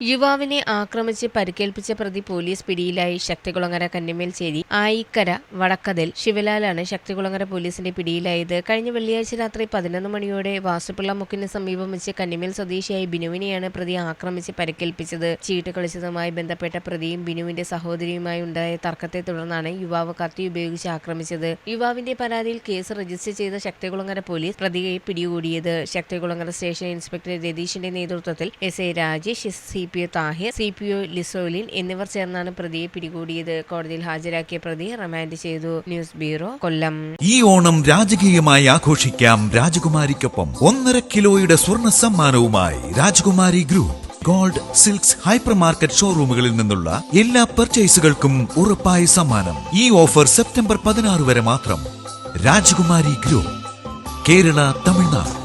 യുവാവിനെ ആക്രമിച്ച് പരിക്കേൽപ്പിച്ച പ്രതി പോലീസ് പിടിയിലായി. ശക്തികുളങ്ങര കന്നിമേൽ ചേരി. ആയിക്കര വടക്കതിൽ. ശിവലാലാണ് ശക്തികുളങ്ങര പോലീസിന്റെ പിടിയിലായത്. കഴിഞ്ഞ വെള്ളിയാഴ്ച രാത്രി പതിനൊന്ന് മണിയോടെ വാസുപിള്ള മുക്കിന് സമീപം വെച്ച് കന്നിമേൽ സ്വദേശിയായ ബിനുവിനെയാണ് പ്രതി ആക്രമിച്ച് പരിക്കേൽപ്പിച്ചത്. ചീട്ട് കളിച്ചതുമായി ബന്ധപ്പെട്ട പ്രതിയും ബിനുവിന്റെ സഹോദരിയുമായി ഉണ്ടായ തർക്കത്തെ തുടർന്നാണ് യുവാവ് കത്തി ഉപയോഗിച്ച് ആക്രമിച്ചത്. യുവാവിന്റെ പരാതിയിൽ കേസ് രജിസ്റ്റർ ചെയ്ത ശക്തികുളങ്ങര പോലീസ് പ്രതിയെ പിടികൂടിയത്. ശക്തികുളങ്ങര സ്റ്റേഷൻ ഇൻസ്പെക്ടർ രതീഷിന്റെ നേതൃത്വത്തിൽ S. A. Rajesh C. P Thahir C P O Lisolin എന്നിവർ ചേർന്നാണ് പ്രതിയെ പിടികൂടിയത്. കോടതിയിൽ ഹാജരാക്കിയ പ്രതി റിമാൻഡ് ചെയ്തു. News bureau Kollam. ഈ ഓണം രാജകീയമായി ആഘോഷിക്കാം രാജകുമാരിക്കൊപ്പം. ഒന്നര കിലോയുടെ സ്വർണ സമ്മാനവുമായി Rajakumari group. Gold silks hyper market ഷോറൂമുകളിൽ നിന്നുള്ള എല്ലാ പർച്ചേസുകൾക്കും ഉറപ്പായ സമ്മാനം. ഈ ഓഫർ സെപ്റ്റംബർ പതിനാറ് വരെ മാത്രം. രാജകുമാരി ഗ്രൂപ്പ്. കേരള തമിഴ്